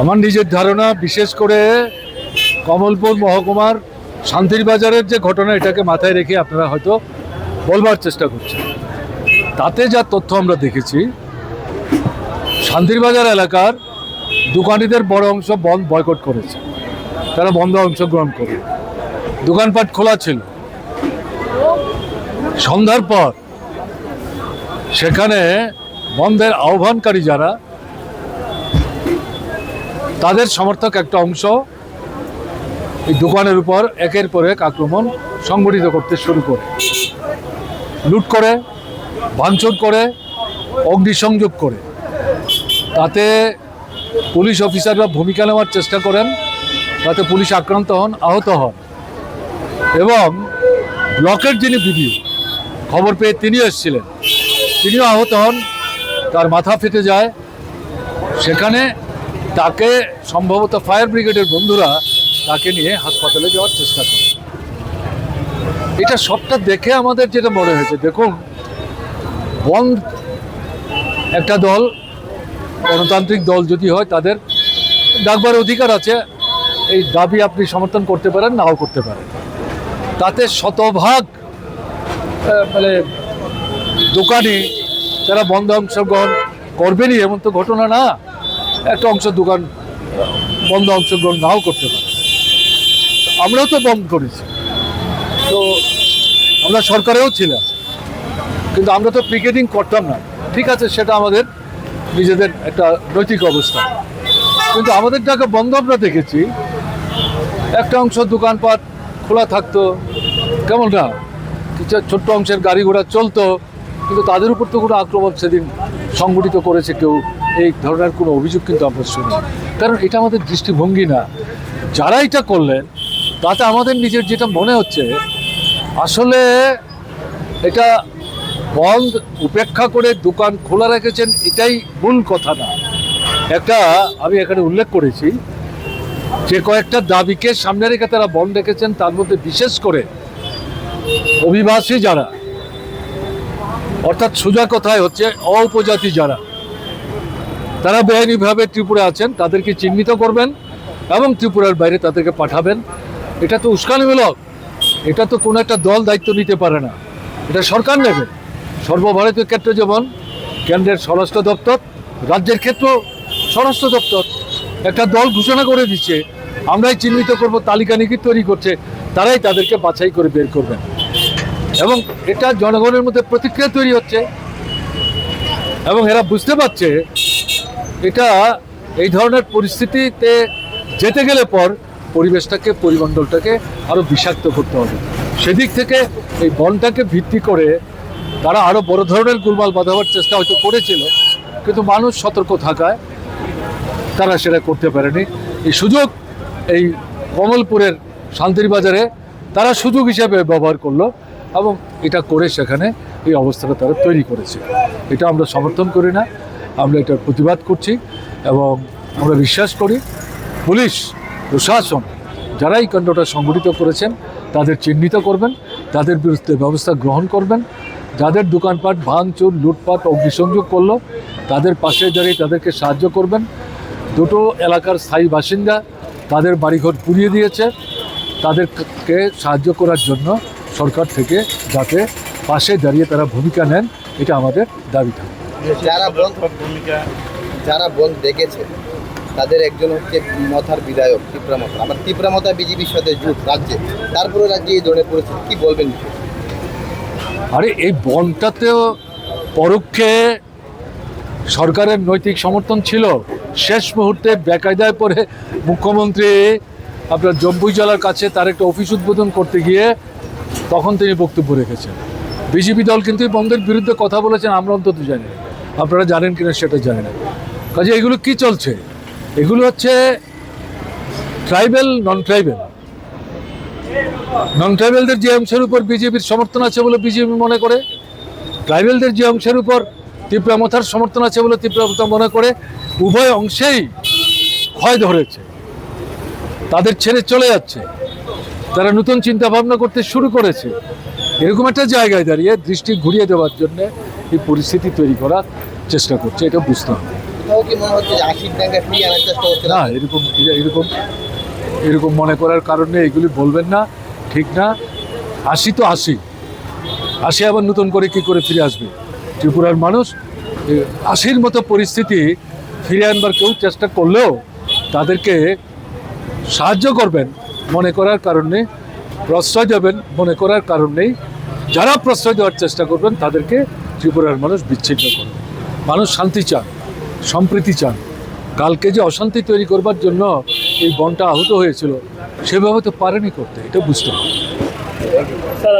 আমার নিজের ধারণা, বিশেষ করে কমলপুর মহকুমার শান্তির বাজারের যে ঘটনা, এটাকে মাথায় রেখে আপনারা হয়তো বলবার চেষ্টা করছেন। তাতে যা তথ্য আমরা দেখেছি শান্তির বাজার এলাকার দোকানিদের বড় অংশ বন্ধ বয়কট করেছে। তারা বন্ধ অংশগ্রহণ করে। দোকানপাট খোলা ছিল। সন্ধ্যার পর সেখানে বন্ধের আহ্বানকারী যারা, তাদের সমর্থক একটা অংশ এই দোকানের উপর একের পর এক আক্রমণ সংগঠিত করতে শুরু করে। লুট করে, ভাঙচুর করে, অগ্নিসংযোগ করে। তাতে পুলিশ অফিসাররা ভূমিকা নেওয়ার চেষ্টা করেন, তাতে পুলিশ আক্রান্ত হন, আহত হন। এবং ব্লকের যিনি বিডিও, খবর পেয়ে তিনি এসেছিলেন। তিনিও আহত হন তার মাথা ফেটে যায়। সেখানে তাকে সম্ভবত ফায়ার ব্রিগেডের বন্ধুরা তাকে নিয়ে হাসপাতালে যাওয়ার চেষ্টা করে। এটা সবটা দেখে আমাদের যেটা মনে হয়েছে, দেখুন, বন্ধ একটা দল, গণতান্ত্রিক দল যদি হয়, তাদের ডাকবার অধিকার আছে। এই দাবি আপনি সমর্থন করতে পারেন, নাও করতে পারেন। তাতে শতভাগ মানে দোকানি যারা বন্ধ অংশগ্রহণ করবেনই, এমন তো ঘটনা না। একটা অংশ দোকান বন্ধ অংশগ্রহণ নাও করতে পারে। আমরাও তো বন্ধ করেছি। তো আমরা সরকারেও ছিলাম। কিন্তু আমরা তো পিকেটিং করতাম না। ঠিক আছে, সেটা আমাদের নিজেদের একটা নৈতিক অবস্থা। কিন্তু আমাদের টাকা বন্ধ আমরা দেখেছি, একটা অংশ দোকানপাট খোলা থাকতো। কেমন না? কিছু ছোট্ট অংশের গাড়ি ঘোড়া চলতো। কিন্তু তাদের উপর তো কোনো আক্রমণ সেদিন সংগঠিত করেছে কেউ। এই ধরনের কোনো অভিযোগ কিন্তু আমরা শুনি কারণ এটা আমাদের দৃষ্টিভঙ্গি না। যারা এটা করলেন, তাতে আমাদের নিজের যেটা মনে হচ্ছে, আসলে এটা বন্ধ উপেক্ষা করে দোকান খোলা রেখেছেন, এটাই মূল কথা না। একটা, আমি এখানে উল্লেখ করেছি যে কয়েকটা দাবিকে সামনে রেখে তারা বন্ধ রেখেছেন, তার মধ্যে বিশেষ করে অভিবাসী যারা অর্থাৎ সোজা কথায় হচ্ছে অউপজাতি যারা, তারা বেআইনিভাবে ত্রিপুরা আছেন, তাদেরকে চিহ্নিত করবেন এবং ত্রিপুরার বাইরে তাদেরকে পাঠাবেন। এটা তো উস্কানিমূলক। এটা তো কোনো একটা দল দায়িত্ব নিতে পারে না। এটা সরকার নেবে। সর্বভারতীয় ক্ষেত্রে যেমন, কেন্দ্রের স্বরাষ্ট্র দপ্তর, রাজ্যের ক্ষেত্রেও স্বরাষ্ট্র দপ্তর, একটা দল ঘোষণা করে দিচ্ছে, আমরাই চিহ্নিত করব, তালিকা নিকি তৈরি করছে, তারাই তাদেরকে বাছাই করে বের করবেন। এবং এটা জনগণের মধ্যে প্রতিক্রিয়া তৈরি হচ্ছে। এবং এরা বুঝতে পারছে এটা এই ধরনের পরিস্থিতিতে যেতে গেলে পর পরিবেশটাকে পরিমণ্ডলটাকে আরও বিষাক্ত করতে হবে। সেদিক থেকে এই বনটাকে ভিত্তি করে তারা আরও বড় ধরনের গুলমাল বাঁধাবার চেষ্টা হয়তো করেছিল কিন্তু মানুষ সতর্ক থাকায় তারা সেটা করতে পারেনি। এই সুযোগ এই কমলপুরের শান্তির বাজারে তারা সুযোগ হিসেবে ব্যবহার করল। এবং এটা করে সেখানে এই অবস্থাটা তারা তৈরি করেছে। এটা আমরা সমর্থন করি না। আমরা এটার প্রতিবাদ করছি এবং আমরা বিশ্বাস করি পুলিশ, প্রশাসন যারা এই কাণ্ডটা সংগঠিত করেছেন, তাদের চিহ্নিত করবেন, তাদের বিরুদ্ধে ব্যবস্থা গ্রহণ করবেন। যাদের দোকানপাট ভাঙচুর, লুটপাট, অগ্নিসংযোগ করল, তাদের পাশে দাঁড়িয়ে তাদেরকে সাহায্য করবেন। দুটো এলাকার স্থায়ী বাসিন্দা তাদের বাড়িঘর পুড়িয়ে দিয়েছে। তাদেরকে সাহায্য করার জন্য সরকার থেকে যাতে পাশে দাঁড়িয়ে তারা ভূমিকা নেন এটা আমাদের দাবি থাকে যারা বন্ধ ভূমিকা যারা বন্ধ দেখেছে তাদের একজন হচ্ছে মথার বিধায়ক তীব্রামতা আমার তীব্রামতা বিজেপির সাথে জুট রাজ্যে। তারপরে রাজ্যে এই ধরনের পরিস্থিতি কি বলবেন? আরে এই বনটাতেও পরোক্ষে সরকারের নৈতিক সমর্থন ছিল। শেষ মুহূর্তে বেকায়দায় পরে মুখ্যমন্ত্রী আপনার জম্বুই জেলার কাছে তার একটা অফিস উদ্বোধন করতে গিয়ে তখন তিনি বক্তব্য রেখেছেন। বিজেপি দল কিন্তু বন্ধের বিরুদ্ধে কথা বলেছেন, আমরা অন্তত জানি আপনারা জানেন কিনা সেটা জানি না। কাজে এগুলো কি চলছে? এগুলো হচ্ছে ট্রাইবেল নন ট্রাইবেল নন ট্রাইবেলদের যে অংশের উপর বিজেপির সমর্থন আছে বলে বিজেপি মনে করে, ট্রাইবেলদের যে অংশের উপর তীব্রামথার সমর্থন আছে বলে তীব্রামথা মনে করে, উভয় অংশেই ক্ষয় ধরেছে। তাদের ছেড়ে চলে যাচ্ছে। তারা নতুন চিন্তা ভাবনা করতে শুরু করেছে। এরকম একটা জায়গায় দাঁড়িয়ে দৃষ্টি ঘুরিয়ে দেওয়ার জন্য এই পরিস্থিতি তৈরি করার চেষ্টা করছে, এটা বুঝতে হবে। না, এরকম এরকম এরকম মনে করার কারণে এগুলি বলবেন না, ঠিক না। আসি তো আসি আসি আবার নতুন করে কি করে ফিরে আসবে? ত্রিপুরার মানুষ আশির মতো পরিস্থিতি ফিরে আনবার কেউ চেষ্টা করলেও তাদেরকে সাহায্য করবেন মনে করার কারণে, প্রশ্রয় দেবেন মনে করার কারণ নেই যারা প্রশ্রয় দেওয়ার চেষ্টা করবেন, তাদেরকে ত্রিপুরার মানুষ বিচ্ছিন্ন করবে মানুষ শান্তি চান, সম্প্রীতি চান। কালকে যে অশান্তি তৈরি করবার জন্য এই বনটা আহত হয়েছিল, সেভাবে তো পারেনি করতে, এটা বুঝতে হবে।